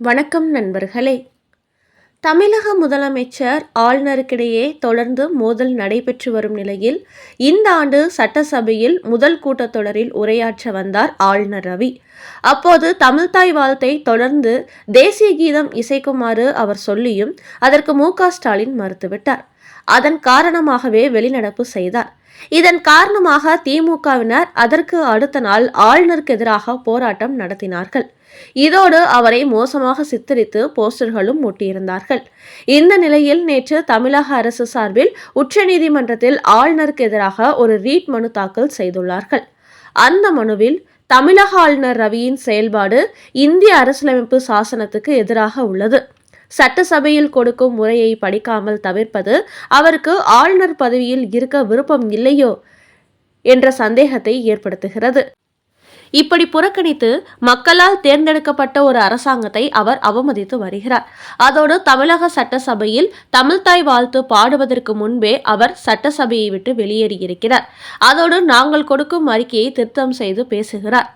வணக்கம் நண்பர்களே. தமிழக முதலமைச்சர் ஆளுநருக்கிடையே தொடர்ந்து மோதல் நடைபெற்று வரும் நிலையில் இந்த ஆண்டு சட்டசபையில் முதல் கூட்டத்தொடரில் உரையாற்ற வந்தார் ஆளுநர் ரவி. அப்போது தமிழ்தாய் வாழ்த்தை தொடர்ந்து தேசிய கீதம் இசைக்குமாறு அவர் சொல்லியும் அதற்கு மு ஸ்டாலின் மறுத்துவிட்டார். அதன் காரணமாகவே வெளிநடப்பு செய்தார். இதன் காரணமாக திமுகவினர் அதற்கு அடுத்த நாள் ஆளுநருக்கு எதிராக போராட்டம் நடத்தினார்கள். இதோடு அவரை மோசமாக சித்தரித்து போஸ்டர்களும் ஒட்டியிருந்தார்கள். இந்த நிலையில் நேற்று தமிழக அரசு சார்பில் உச்சநீதிமன்றத்தில் ஆளுநருக்கு எதிராக ஒரு ரீட் மனு தாக்கல் செய்துள்ளார்கள். அந்த மனுவில் தமிழக ஆளுநர் ரவியின் செயல்பாடு இந்திய அரசியலமைப்பு சாசனத்துக்கு எதிராக உள்ளது. சட்டசபையில் கொடுக்கும் முறையை படிக்காமல் தவிர்ப்பது அவருக்கு ஆளுநர் பதவியில் இருக்க விருப்பம் இல்லையோ என்ற சந்தேகத்தை ஏற்படுத்துகிறது. இப்படி புறக்கணித்து மக்களால் தேர்ந்தெடுக்கப்பட்ட ஒரு அரசாங்கத்தை அவர் அவமதித்து வருகிறார். அதோடு தமிழக சட்டசபையில் தமிழ்தாய் வாழ்த்து பாடுவதற்கு முன்பே அவர் சட்டசபையை விட்டு வெளியேறியிருக்கிறார். அதோடு நாங்கள் கொடுக்கும் அறிக்கையை திருத்தம் செய்து பேசுகிறார்.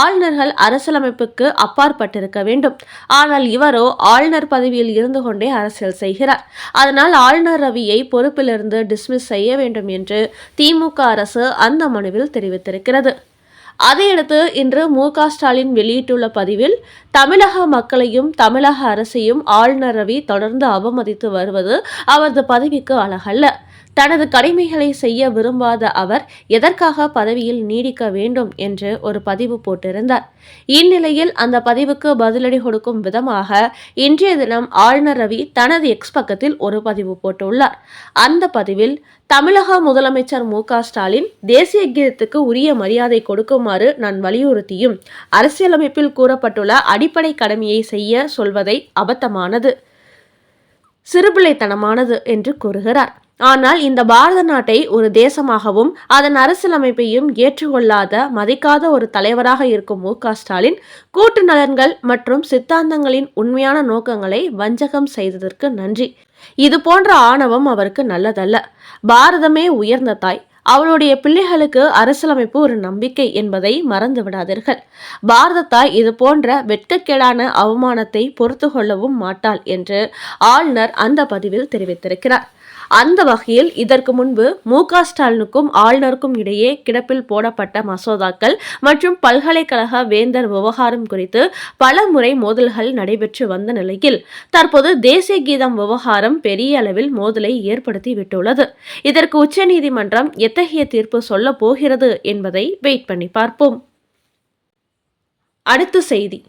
ஆளுநர்கள் அரசியலமைப்புக்கு அப்பாற்பட்டிருக்க வேண்டும். ஆனால் இவரோ ஆளுநர் பதவியில் இருந்து கொண்டே அரசியல் செய்கிறார். அதனால் ஆளுநர் ரவியை பொறுப்பிலிருந்து டிஸ்மிஸ் செய்ய வேண்டும் என்று திமுக அரசு அந்த மனுவில் தெரிவித்திருக்கிறது. அதையடுத்து இன்று மு க ஸ்டாலின் வெளியிட்டுள்ள பதிவில் தமிழக மக்களையும் தமிழக அரசையும் ஆளுநர் ரவி தொடர்ந்து அவமதித்து வருவது அவரது பதவிக்கு அழகல்ல. தனது கடமைகளை செய்ய விரும்பாத அவர் எதற்காக பதவியில் நீடிக்க வேண்டும் என்று ஒரு பதிவு போட்டிருந்தார். இந்நிலையில் அந்த பதிவுக்கு பதிலடி கொடுக்கும் விதமாக இன்றைய தினம் ஆளுநர் ரவி தனது எக்ஸ் பக்கத்தில் ஒரு பதிவு போட்டுள்ளார். அந்த பதிவில் தமிழக முதலமைச்சர் மு ஸ்டாலின் தேசிய கீதத்துக்கு உரிய மரியாதை கொடுக்குமாறு நான் வலியுறுத்தியும் அரசியலமைப்பில் கூறப்பட்டுள்ள அடிப்படை கடமையை செய்ய சொல்வதை அபத்தமானது சிறுபிள்ளைத்தனமானது என்று கூறுகிறார். ஆனால் இந்த பாரத நாட்டை ஒரு தேசமாகவும் அதன் அரசியலமைப்பையும் ஏற்றுக்கொள்ளாத மதிக்காத ஒரு தலைவராக இருக்கும் மு ஸ்டாலின் கூட்டு நலன்கள் மற்றும் சித்தாந்தங்களின் உண்மையான நோக்கங்களை வஞ்சகம் செய்ததற்கு நன்றி. இது போன்ற ஆணவம் அவருக்கு நல்லதல்ல. பாரதமே உயர்ந்த தாய். அவளுடைய பிள்ளைகளுக்கு அரசியலமைப்பு ஒரு நம்பிக்கை என்பதை மறந்து விடாதீர்கள். பாரதத்தாய் இது போன்ற வெட்கக்கேடான அவமானத்தை பொறுத்து கொள்ளவும் மாட்டாள் என்று ஆளுநர் அந்த பதிவில் தெரிவித்திருக்கிறார். அந்த வகையில் இதற்கு முன்பு மு ஸ்டாலினுக்கும் ஆளுநருக்கும் இடையே கிடப்பில் போடப்பட்ட மசோதாக்கள் மற்றும் பல்கலைக்கழக வேந்தர் விவகாரம் குறித்து பல முறை மோதல்கள் நடைபெற்று வந்த நிலையில் தற்போது தேசிய கீதம் விவகாரம் பெரிய அளவில் மோதலை ஏற்படுத்தி விட்டுள்ளது. இதற்கு உச்சநீதிமன்றம் எத்தகைய தீர்ப்பு சொல்ல போகிறது என்பதை வெயிட் பண்ணி பார்ப்போம். அடுத்த செய்தி.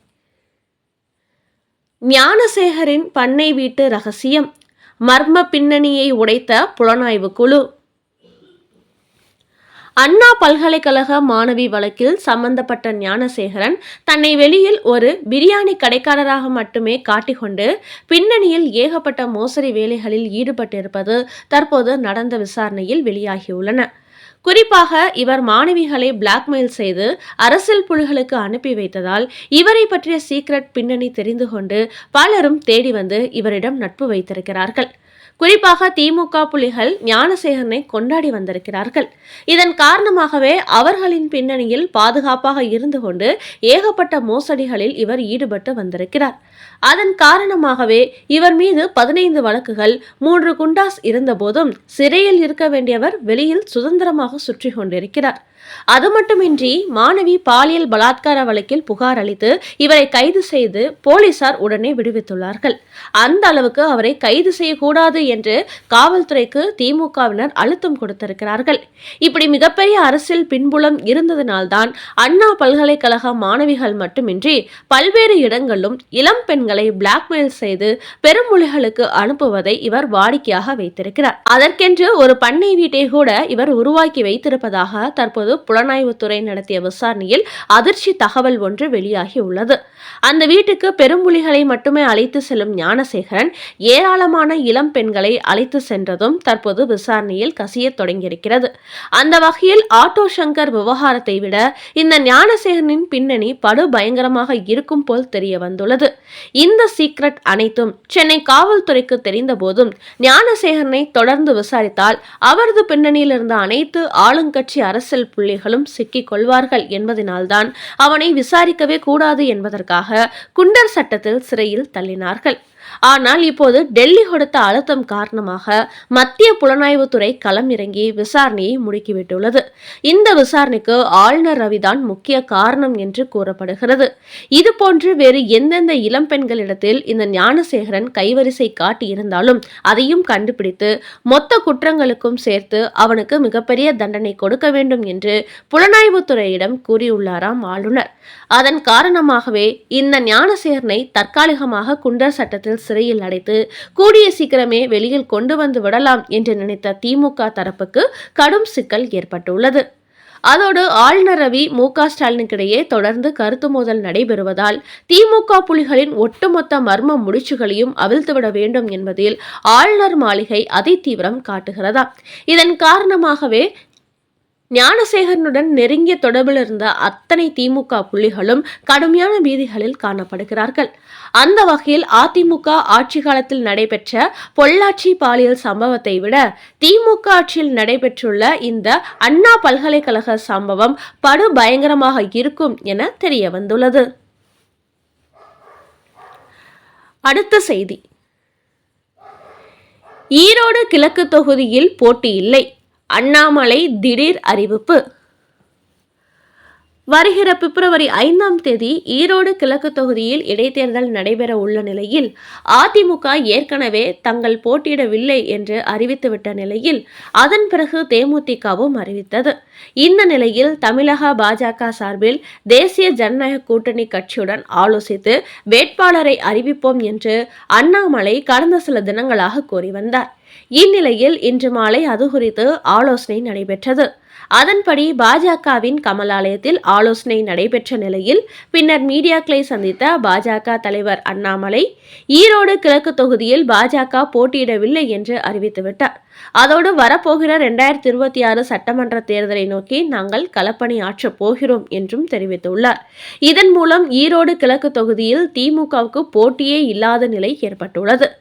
ஞானசேகரின் பண்ணை வீட்டு ரகசியம். மர்ம பின்னணியை உடைத்த புலனாய்வு குழு. அண்ணா பல்கலைக்கழக மாணவி வழக்கில் சம்பந்தப்பட்ட ஞானசேகரன் தன்னை வெளியில் ஒரு பிரியாணி கடைக்காரராக மட்டுமே காட்டிக்கொண்டு பின்னணியில் ஏகப்பட்ட மோசடி வேலைகளில் ஈடுபட்டிருப்பது தற்போது நடந்த விசாரணையில் வெளியாகியுள்ளன. குறிப்பாக இவர் மாணவிகளை பிளாக்மெயில் செய்து அரசியல் புலிகளுக்கு அனுப்பி வைத்ததால் இவரை பற்றிய சீக்ரெட் பின்னணி தெரிந்து கொண்டு பலரும் தேடி வந்து இவரிடம் நட்பு வைத்திருக்கிறார்கள். குறிப்பாக திமுக புலிகள் ஞானசேகரனை கொண்டாடி வந்திருக்கிறார்கள். இதன் காரணமாகவே அவர்களின் பின்னணியில் பாதுகாப்பாக இருந்து கொண்டு ஏகப்பட்ட மோசடிகளில் இவர் ஈடுபட்டு வந்திருக்கிறார். அதன் காரணமாகவே இவர் மீது பதினைந்து வழக்குகள் மூன்று குண்டாஸ் இருந்தபோதும் சிறையில் இருக்க வேண்டியவர் வெளியில் சுதந்திரமாக சுற்றி கொண்டிருக்கிறார். அது மட்டுமின்றி மாணவி பாலியல் பலாத்கார வழக்கில் புகார் அளித்து இவரை கைது செய்து போலீசார் உடனே விடுவித்துள்ளார்கள். அந்த அளவுக்கு அவரை கைது செய்யக்கூடாது என்று காவல்துறைக்கு திமுகவினர் அழுத்தம் கொடுத்திருக்கிறார்கள். இப்படி மிகப்பெரிய அரசியல் பின்புலம் இருந்ததினால்தான் அண்ணா பல்கலைக்கழக மாணவிகள் மட்டுமின்றி பல்வேறு இடங்களிலும் இளம் பெண்களை பிளாக்மெயில் செய்து பெருமொழிகளுக்கு அனுப்புவதை இவர் வாடிக்கையாக வைத்திருக்கிறார். அதற்கென்று ஒரு பண்ணை வீட்டை கூட இவர் உருவாக்கி வைத்திருப்பதாக தற்போது புலனாய்வுத்துறை நடத்திய விசாரணையில் அதிர்ச்சி தகவல் ஒன்று வெளியாகி உள்ளது. அந்த வீட்டுக்கு பெரும்புலிகளை மட்டுமே அழைத்து செல்லும் ஞானசேகரன் ஏராளமான இளம் பெண்களை அழைத்து சென்றதும் தற்போது விசாரணையில் கசியத் தொடங்கியிருக்கிறது. அந்த வகையில் ஆட்டோ சங்கர் விவகாரத்தை விட இந்த ஞானசேகரனின் பின்னணி படு பயங்கரமாக இருக்கும் போல் தெரிய வந்துள்ளது. இந்த சீக்ரெட் அனைத்தும் சென்னை காவல்துறைக்கு தெரிந்த போதும் ஞானசேகரனை தொடர்ந்து விசாரித்தால் அவரது பின்னணியில் இருந்த அனைத்து ஆளுங்கட்சி அரசியல் புள்ளிகளும் சிக்கிக் கொள்வார்கள் என்பதனால்தான் அவனை விசாரிக்கவே கூடாது என்பதற்காக குண்டர் சட்டத்தில் சிறையில் தள்ளினார்கள். ஆனால் இப்போது டெல்லி கொடுத்த அழுத்தம் காரணமாக மத்திய புலனாய்வுத்துறை களம் இறங்கி விசாரணையை முடுக்கிவிட்டுள்ளது. இந்த விசாரணைக்கு ஆளுநர் ரவிதான் முக்கிய காரணம் என்று கூறப்படுகிறது. இதுபோன்று வேறு எந்தெந்த இளம் பெண்களிடத்தில் இந்த ஞானசேகரன் கைவரிசை காட்டியிருந்தாலும் அதையும் கண்டுபிடித்து மொத்த குற்றங்களுக்கும் சேர்த்து அவனுக்கு மிகப்பெரிய தண்டனை கொடுக்க வேண்டும் என்று புலனாய்வுத்துறையிடம் கூறியுள்ளாராம் ஆளுநர். அதன் காரணமாகவே இந்த ஞானசேகரனை தற்காலிகமாக குண்டர் சட்டத்தில் சிறையில் அடைத்து கூடிய சீக்கிரமே வெளியில் கொண்டு வந்து விடலாம் என்று நினைத்த திமுக தரப்புக்கு கடும் சிக்கல் ஏற்பட்டுள்ளது. அதோடு ஆளுநர் ரவி மு க ஸ்டாலினுக்கிடையே தொடர்ந்து கருத்து மோதல் நடைபெறுவதால் திமுக புலிகளின் ஒட்டுமொத்த மர்ம முடிச்சுகளையும் அவிழ்த்துவிட வேண்டும் என்பதில் ஆளுநர் மாளிகை அதி தீவிரம் காட்டுகிறதா. இதன் காரணமாகவே ஞானசேகரனுடன் நெருங்கிய தொடர்பில் இருந்த அத்தனை திமுக புள்ளிகளும் கடுமையான பீதிகளில் காணப்படுகிறார்கள். அந்த வகையில் அதிமுக ஆட்சி காலத்தில் நடைபெற்ற பொள்ளாச்சி பாலியல் சம்பவத்தை விட திமுக ஆட்சியில் நடைபெற்றுள்ள இந்த அண்ணா பல்கலைக்கழக சம்பவம் படு பயங்கரமாக இருக்கும் என தெரிய வந்துள்ளது அடுத்த செய்தி. ஈரோடு கிழக்கு தொகுதியில் போட்டி இல்லை. அண்ணாமலை திடீர் அறிவிப்பு. வருகிற பிப்ரவரி ஐந்தாம் தேதி ஈரோடு கிழக்கு தொகுதியில் இடைத்தேர்தல் நடைபெற உள்ள நிலையில் அதிமுக ஏற்கனவே தங்கள் போட்டியிடவில்லை என்று அறிவித்துவிட்ட நிலையில் அதன் பிறகு தேமுதிகவும் அறிவித்தது. இந்த நிலையில் தமிழக பாஜக சார்பில் தேசிய ஜனநாயக கூட்டணி கட்சியுடன் ஆலோசித்து வேட்பாளரை அறிவிப்போம் என்று அண்ணாமலை கடந்த சில தினங்களாக கூறி வந்தார். இந்நிலையில் இன்று மாலை அது குறித்து ஆலோசனை நடைபெற்றது. அதன்படி பாஜகவின் கமலாலயத்தில் ஆலோசனை நடைபெற்ற நிலையில் பின்னர் மீடியாக்களை சந்தித்த பாஜக தலைவர் அண்ணாமலை ஈரோடு கிழக்கு தொகுதியில் பாஜக போட்டியிடவில்லை என்று அறிவித்துவிட்டார். அதோடு வரப்போகிற இரண்டாயிரத்தி இருபத்தி ஆறு சட்டமன்ற தேர்தலை நோக்கி நாங்கள் களப்பணி ஆற்றப் போகிறோம் என்றும் தெரிவித்துள்ளார். இதன் மூலம் ஈரோடு கிழக்கு தொகுதியில் திமுகவுக்கு போட்டியே இல்லாத நிலை ஏற்பட்டுள்ளது.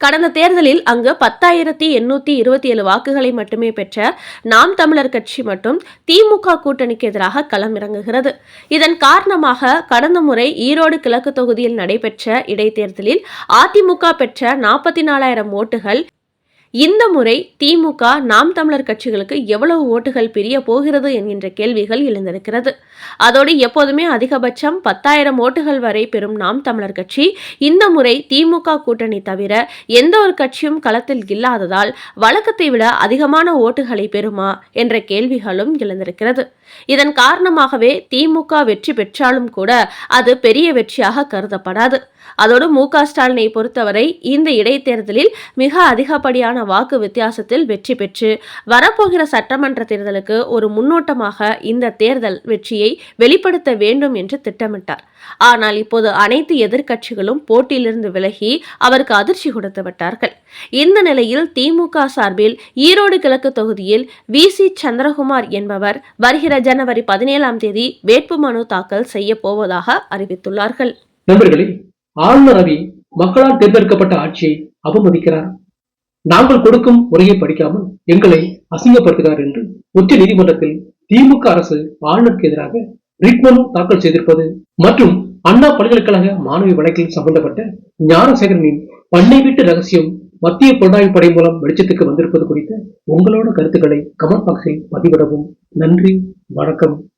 கடந்த தேர்தலில் அங்கு பத்தாயிரத்தி எண்ணூத்தி இருபத்தி ஏழு வாக்குகளை மட்டுமே பெற்ற நாம் தமிழர் கட்சி மற்றும் திமுக கூட்டணிக்கு எதிராக களமிறங்குகிறது இதன் காரணமாக கடந்த முறை ஈரோடு கிழக்கு தொகுதியில் நடைபெற்ற இடைத்தேர்தலில் அதிமுக பெற்ற நாற்பத்தி நாலாயிரம் ஓட்டுகள் இந்த முறை திமுக நாம் தமிழர் கட்சிகளுக்கு எவ்வளவு ஓட்டுகள் பிரிய போகிறது என்கின்ற கேள்விகள் எழுந்திருக்கிறது. அதோடு எப்போதுமே அதிகபட்சம் பத்தாயிரம் ஓட்டுகள் வரை பெறும் நாம் தமிழர் கட்சி. இந்த முறை திமுக கூட்டணி தவிர எந்த ஒரு கட்சியும் களத்தில் இல்லாததால் வழக்கத்தை விட அதிகமான ஓட்டுகளை பெறுமா என்ற கேள்விகளும் எழுந்திருக்கிறது. இதன் காரணமாகவே திமுக வெற்றி பெற்றாலும் கூட அது பெரிய வெற்றியாக கருதப்படாது. அதோடு மு க ஸ்டாலினை பொறுத்தவரை இந்த இடைத்தேர்தலில் மிக அதிகப்படியான சதவீதமான வாக்கு வித்தியாசத்தில் வெற்றி பெற்று வரப்போகிற சட்டமன்ற தேர்தலுக்கு ஒரு முன்னோட்டமாக இந்த தேர்தல் வெற்றியை வெளிப்படுத்த வேண்டும் என்று திட்டமிட்டார். ஆனால் இப்போது அனைத்து எதிர்க்கட்சிகளும் போட்டியிலிருந்து விலகி அவருக்கு அதிர்ச்சி கொடுத்து விட்டார்கள். இந்த நிலையில் திமுக சார்பில் ஈரோடு கிழக்கு தொகுதியில் வி. சி. சந்திரகுமார் என்பவர் வருகிற ஜனவரி பதினேழாம் தேதி வேட்புமனு தாக்கல் செய்ய போவதாக அறிவித்துள்ளார்கள். நண்பர்களே ஆளுநர் ரவி மக்களால் தேர்ந்தெடுக்கப்பட்ட ஆட்சியை அவமதிக்கிறார். நாங்கள் கொடுக்கும் முறையை படிக்காமல் எங்களை அசிங்கப்படுத்துகிறார் என்று உச்ச நீதிமன்றத்தில் திமுக அரசு ஆளுநருக்கு எதிராக ரிட்மனு தாக்கல் செய்திருப்பது மற்றும் அண்ணா பல்கலைக்கழக மாணவி வழக்கில் சம்பந்தப்பட்ட ஞானசேகரனின் பண்ணை வீட்டு ரகசியம் மத்திய புலனாய்வு படை மூலம் வெளிச்சத்துக்கு வந்திருப்பது குறித்த உங்களோட கருத்துக்களை கமெண்ட் பாக்ஸில் பதிவிடவும். நன்றி வணக்கம்.